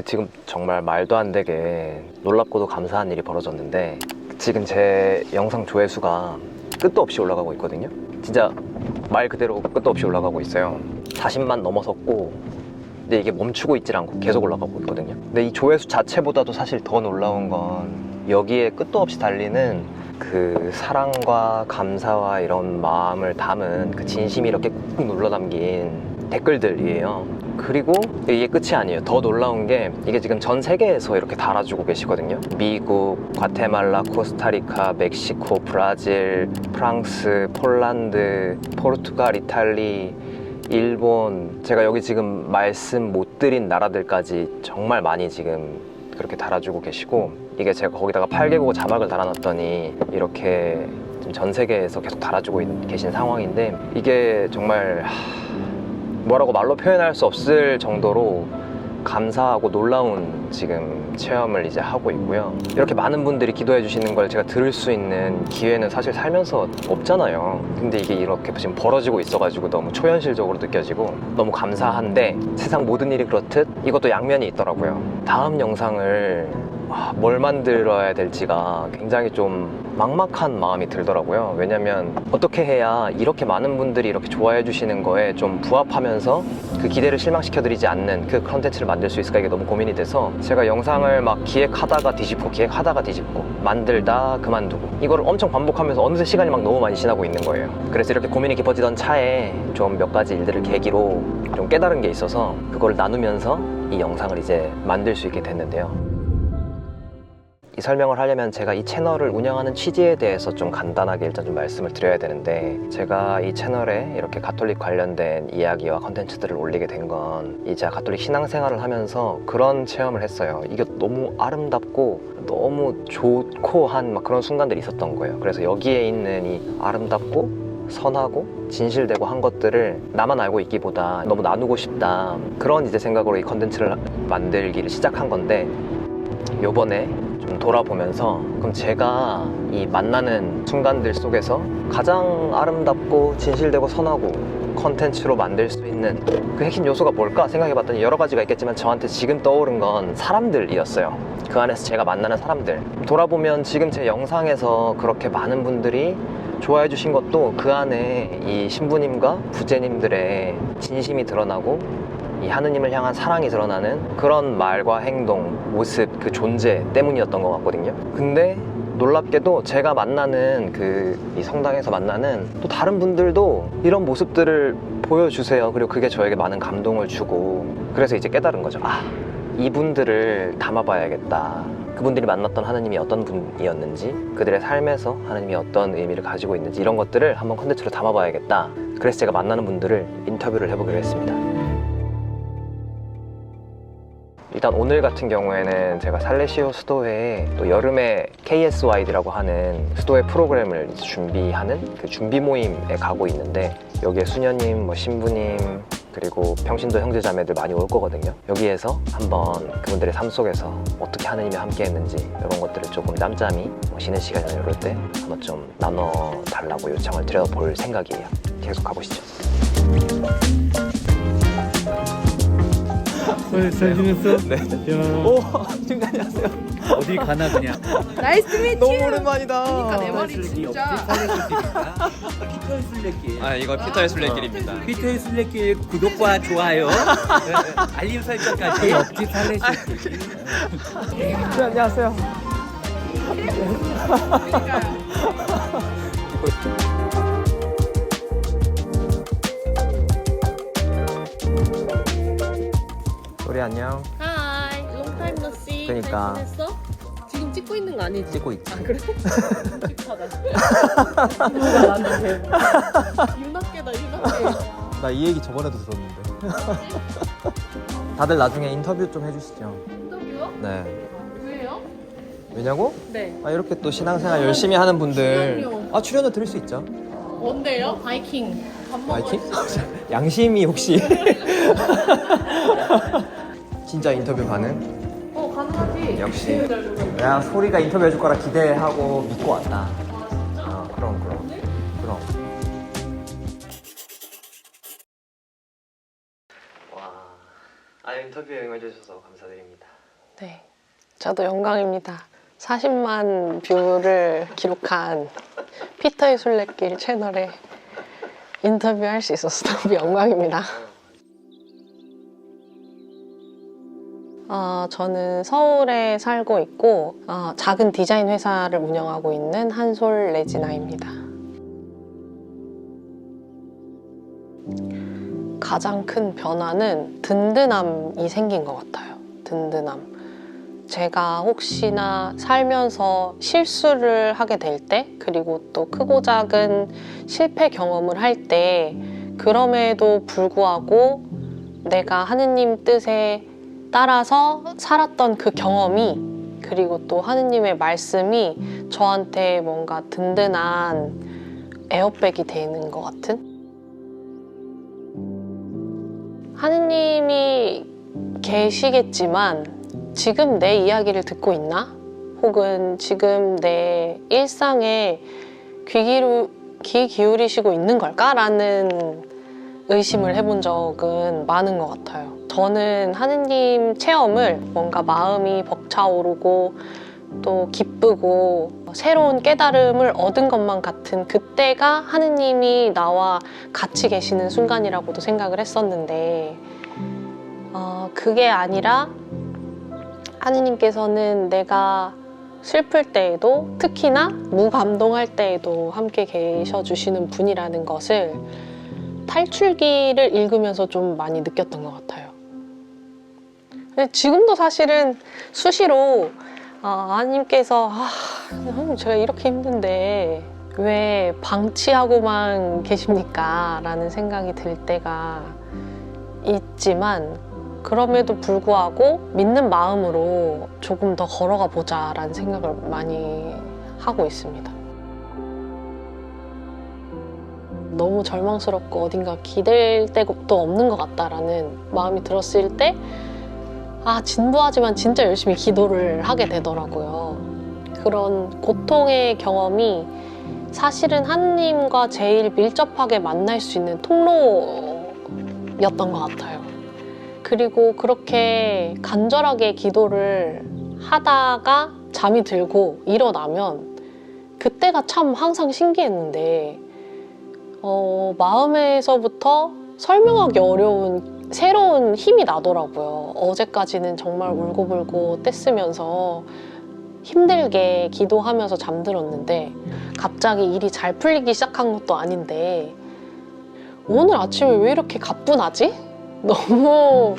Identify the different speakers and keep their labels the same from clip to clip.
Speaker 1: 그 지금 정말 말도 안 되게 놀랍고도 감사한 일이 벌어졌는데 지금 제 영상 조회수가 끝도 없이 올라가고 있거든요. 진짜 말 그대로 끝도 없이 올라가고 있어요. 40만 넘어섰고 근데 이게 멈추고 있질 않고 계속 올라가고 있거든요. 근데 이 조회수 자체보다도 사실 더 놀라운 건 여기에 끝도 없이 달리는 그 사랑과 감사와 이런 마음을 담은 그 진심이 이렇게 꾹꾹 눌러 담긴 댓글들이에요. 그리고 이게 끝이 아니에요. 더 놀라운 게 이게 지금 전 세계에서 이렇게 달아주고 계시거든요. 미국, 과테말라, 코스타리카, 멕시코, 브라질, 프랑스, 폴란드, 포르투갈, 이탈리, 일본 제가 여기 지금 말씀 못 드린 나라들까지 정말 많이 지금 그렇게 달아주고 계시고 이게 제가 거기다가 8개국어 자막을 달아놨더니 이렇게 전 세계에서 계속 달아주고 있- 계신 상황인데 이게 정말 하, 뭐라고 말로 표현할 수 없을 정도로 감사하고 놀라운 지금 체험을 이제 하고 있고요. 이렇게 많은 분들이 기도해 주시는 걸 제가 들을 수 있는 기회는 사실 살면서 없잖아요. 근데 이게 이렇게 지금 벌어지고 있어가지고 너무 초현실적으로 느껴지고 너무 감사한데 세상 모든 일이 그렇듯 이것도 양면이 있더라고요. 다음 영상을 와, 뭘 만들어야 될지가 굉장히 좀 막막한 마음이 들더라고요. 왜냐면 어떻게 해야 이렇게 많은 분들이 이렇게 좋아해 주시는 거에 좀 부합하면서 그 기대를 실망시켜 드리지 않는 그 컨텐츠를 만들 수 있을까 이게 너무 고민이 돼서 제가 영상을 막 기획하다가 뒤집고 기획하다가 뒤집고 만들다 그만두고 이거를 엄청 반복하면서 어느새 시간이 막 너무 많이 지나고 있는 거예요. 그래서 이렇게 고민이 깊어지던 차에 좀 몇 가지 일들을 계기로 좀 깨달은 게 있어서 그걸 나누면서 이 영상을 이제 만들 수 있게 됐는데요. 이 설명을 하려면 제가 이 채널을 운영하는 취지에 대해서 좀 간단하게 일단 좀 말씀을 드려야 되는데 제가 이 채널에 이렇게 가톨릭 관련된 이야기와 컨텐츠들을 올리게 된 건 이제 가톨릭 신앙생활을 하면서 그런 체험을 했어요. 이게 너무 아름답고 너무 좋고 한 막 그런 순간들이 있었던 거예요. 그래서 여기에 있는 이 아름답고 선하고 진실되고 한 것들을 나만 알고 있기보다 너무 나누고 싶다 그런 이제 생각으로 이 컨텐츠를 만들기를 시작한 건데 요번에 좀 돌아보면서 그럼 제가 이 만나는 순간들 속에서 가장 아름답고 진실되고 선하고 컨텐츠로 만들 수 있는 그 핵심 요소가 뭘까 생각해 봤더니 여러 가지가 있겠지만 저한테 지금 떠오른 건 사람들이었어요. 그 안에서 제가 만나는 사람들. 돌아보면 지금 제 영상에서 그렇게 많은 분들이 좋아해 주신 것도 그 안에 이 신부님과 부제님들의 진심이 드러나고 이 하느님을 향한 사랑이 드러나는 그런 말과 행동, 모습, 그 존재 때문이었던 것 같거든요. 근데 놀랍게도 제가 만나는 그 이 성당에서 만나는 또 다른 분들도 이런 모습들을 보여주세요. 그리고 그게 저에게 많은 감동을 주고 그래서 이제 깨달은 거죠. 아, 이분들을 담아봐야겠다. 그분들이 만났던 하느님이 어떤 분이었는지, 그들의 삶에서 하느님이 어떤 의미를 가지고 있는지 이런 것들을 한번 컨텐츠로 담아봐야겠다. 그래서 제가 만나는 분들을 인터뷰를 해보기로 했습니다. 일단 오늘 같은 경우에는 제가 살레시오 수도회에 또 여름에 KSYD라고 하는 수도회 프로그램을 준비하는 그 준비 모임에 가고 있는데 여기에 수녀님, 뭐 신부님 그리고 평신도 형제자매들 많이 올 거거든요. 여기에서 한번 그분들의 삶 속에서 어떻게 하느님이 함께 했는지 이런 것들을 조금 짬짬이 뭐 쉬는 시간이나 이럴 때 한번 좀 나눠 달라고 요청을 드려볼 생각이에요. 계속 가보시죠.
Speaker 2: 네, 잘 지냈어? 네. 야,
Speaker 1: 오, 팀 안녕하세요.
Speaker 2: 어디 가나 그냥.
Speaker 3: 나이스 미츠
Speaker 1: 너무 오랜만이다.
Speaker 3: 그러니까 내 말이 진짜
Speaker 2: 피터의 술래길.
Speaker 4: 아 이거 피터의 술래길입니다.
Speaker 2: 피터의 술래길 구독과 좋아요, 네, 알림 설정까지. 옆집 살래길.
Speaker 1: 네, 안녕하세요. 우리 안녕.
Speaker 3: 하이 롱타임 노씨
Speaker 1: 그러니까.
Speaker 3: 잘 지냈어? 지금 찍고 있는 거 아니지?
Speaker 1: 찍고 있지.
Speaker 3: 아 그래? 끔찍하다 누가 나한테 유나깨다 유나깨
Speaker 1: 나이 얘기 저번에도 들었는데. 다들 나중에 인터뷰 좀 해주시죠.
Speaker 3: 인터뷰요?
Speaker 1: 네.
Speaker 3: 왜요?
Speaker 1: 왜냐고?
Speaker 3: 네
Speaker 1: 아, 이렇게 또 신앙생활 열심히 하는 분들.
Speaker 3: 출연료.
Speaker 1: 아, 출연료 드릴 수 있죠.
Speaker 3: 뭔데요? 바이킹 밥 먹어요
Speaker 1: 바이킹? 양심이 혹시. 진짜 인터뷰 가능?
Speaker 3: 어 가능하지
Speaker 1: 역시. 내가 소리가 인터뷰 해줄 거라 기대하고 믿고 왔다. 아, 그럼, 그럼. 그럼. 와. 아, 인터뷰 인터뷰에 응해주셔서 감사드립니다.
Speaker 4: 네, 저도 영광입니다. 40만 뷰를 기록한 피터의 술래길 채널에 인터뷰할 수 있어서 너무 영광입니다. 어, 저는 서울에 살고 있고 어, 작은 디자인 회사를 운영하고 있는 한솔 레지나입니다. 가장 큰 변화는 든든함이 생긴 것 같아요. 든든함. 제가 혹시나 살면서 실수를 하게 될 때, 그리고 또 크고 작은 실패 경험을 할 때, 그럼에도 불구하고 내가 하느님 뜻에 따라서 살았던 그 경험이, 그리고 또 하느님의 말씀이 저한테 뭔가 든든한 에어백이 되는 것 같은? 하느님이 계시겠지만, 지금 내 이야기를 듣고 있나? 혹은 지금 내 일상에 귀, 기울, 귀 기울이시고 있는 걸까 라는 의심을 해본 적은 많은 것 같아요. 저는 하느님 체험을 뭔가 마음이 벅차오르고 또 기쁘고 새로운 깨달음을 얻은 것만 같은 그때가 하느님이 나와 같이 계시는 순간이라고도 생각을 했었는데 어, 그게 아니라 하느님께서는 내가 슬플 때에도 특히나 무감동할 때에도 함께 계셔 주시는 분이라는 것을 탈출기를 읽으면서 좀 많이 느꼈던 것 같아요. 지금도 사실은 수시로 아, 하나님께서 아, 하나님 제가 이렇게 힘든데 왜 방치하고만 계십니까? 라는 생각이 들 때가 있지만 그럼에도 불구하고 믿는 마음으로 조금 더 걸어가 보자 라는 생각을 많이 하고 있습니다. 너무 절망스럽고 어딘가 기댈 데도 없는 것 같다라는 마음이 들었을 때, 아, 진부하지만 진짜 열심히 기도를 하게 되더라고요. 그런 고통의 경험이 사실은 하느님과 제일 밀접하게 만날 수 있는 통로였던 것 같아요. 그리고 그렇게 간절하게 기도를 하다가 잠이 들고 일어나면 그때가 참 항상 신기했는데 어, 마음에서부터 설명하기 어려운 새로운 힘이 나더라고요. 어제까지는 정말 울고불고 떼쓰면서 힘들게 기도하면서 잠들었는데 갑자기 일이 잘 풀리기 시작한 것도 아닌데 오늘 아침에 왜 이렇게 가뿐하지? 너무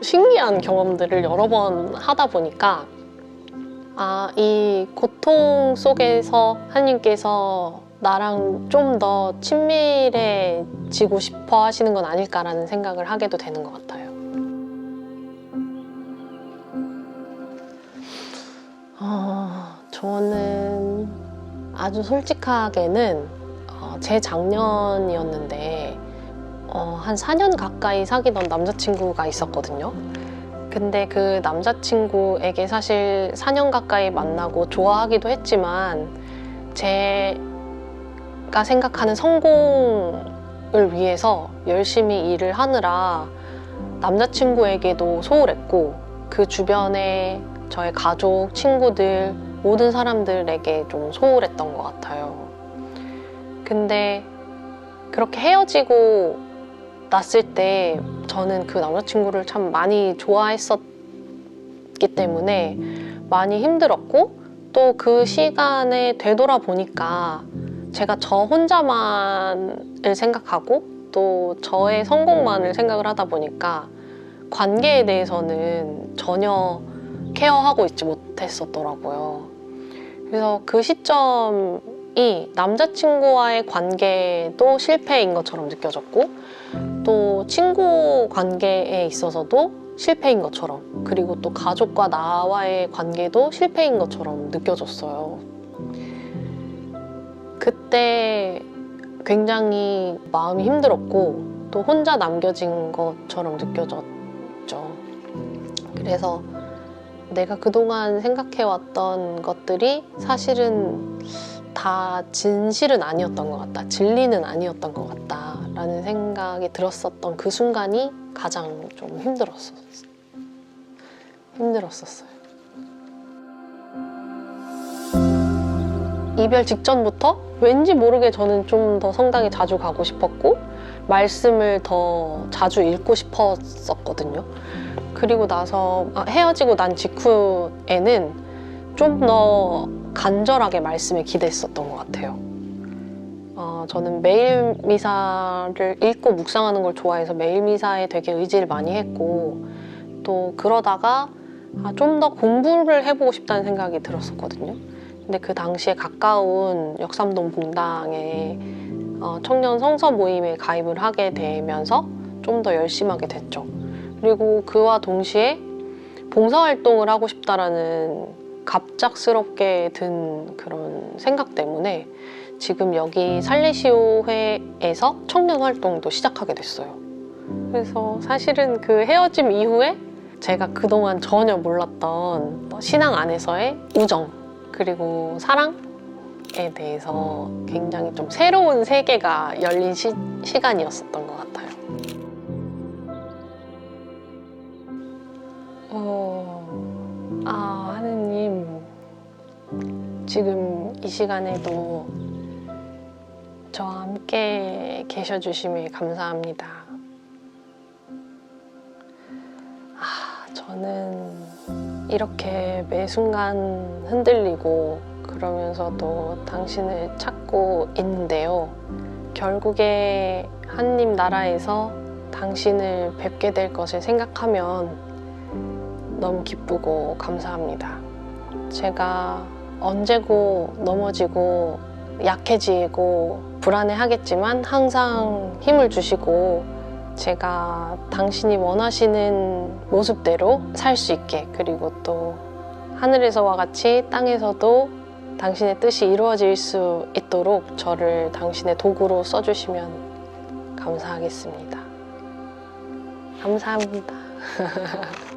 Speaker 4: 신기한 경험들을 여러 번 하다 보니까 아, 이 고통 속에서 하나님께서 나랑 좀 더 친밀해지고 싶어 하시는 건 아닐까라는 생각을 하게도 되는 것 같아요. 어, 저는 아주 솔직하게는 어, 제 작년이었는데 어, 한 4년 가까이 사귀던 남자친구가 있었거든요. 근데 그 남자친구에게 사실 4년 가까이 만나고 좋아하기도 했지만 제가 생각하는 성공을 위해서 열심히 일을 하느라 남자친구에게도 소홀했고 그 주변에 저의 가족, 친구들, 모든 사람들에게 좀 소홀했던 것 같아요. 근데 그렇게 헤어지고 났을 때 저는 그 남자친구를 참 많이 좋아했었기 때문에 많이 힘들었고 또 그 시간에 되돌아보니까 제가 저 혼자만을 생각하고 또 저의 성공만을 생각을 하다 보니까 관계에 대해서는 전혀 케어하고 있지 못했었더라고요. 그래서 그 시점이 남자친구와의 관계도 실패인 것처럼 느껴졌고 또 친구 관계에 있어서도 실패인 것처럼 그리고 또 가족과 나와의 관계도 실패인 것처럼 느껴졌어요. 그때 굉장히 마음이 힘들었고 또 혼자 남겨진 것처럼 느껴졌죠. 그래서 내가 그동안 생각해왔던 것들이 사실은 다 진실은 아니었던 것 같다. 진리는 아니었던 것 같다. 라는 생각이 들었었던 그 순간이 가장 좀 힘들었었어요. 힘들었었어요. 이별 직전부터 왠지 모르게 저는 좀 더 성당에 자주 가고 싶었고 말씀을 더 자주 읽고 싶었었거든요. 그리고 나서 아, 헤어지고 난 직후에는 좀더 간절하게 말씀에 기대했었던 것 같아요. 어, 저는 매일 미사를 읽고 묵상하는 걸 좋아해서 매일 미사에 되게 의지를 많이 했고 또 그러다가 아, 좀 더 공부를 해보고 싶다는 생각이 들었었거든요. 근데 그 당시에 가까운 역삼동 봉당에 어, 청년 성서 모임에 가입을 하게 되면서 좀 더 열심히 하게 됐죠. 그리고 그와 동시에 봉사활동을 하고 싶다라는 갑작스럽게 든 그런 생각 때문에 지금 여기 살레시오회에서 청년 활동도 시작하게 됐어요. 그래서 사실은 그 헤어짐 이후에 제가 그동안 전혀 몰랐던 신앙 안에서의 우정 그리고 사랑에 대해서 굉장히 좀 새로운 세계가 열린 시, 시간이었었던 것 같아요. 이 시간에도 저와 함께 계셔 주심에 감사합니다. 아, 저는 이렇게 매 순간 흔들리고 그러면서도 당신을 찾고 있는데요. 결국에 하느님 나라에서 당신을 뵙게 될 것을 생각하면 너무 기쁘고 감사합니다. 제가 언제고 넘어지고 약해지고 불안해하겠지만 항상 힘을 주시고 제가 당신이 원하시는 모습대로 살 수 있게 그리고 또 하늘에서와 같이 땅에서도 당신의 뜻이 이루어질 수 있도록 저를 당신의 도구로 써주시면 감사하겠습니다. 감사합니다.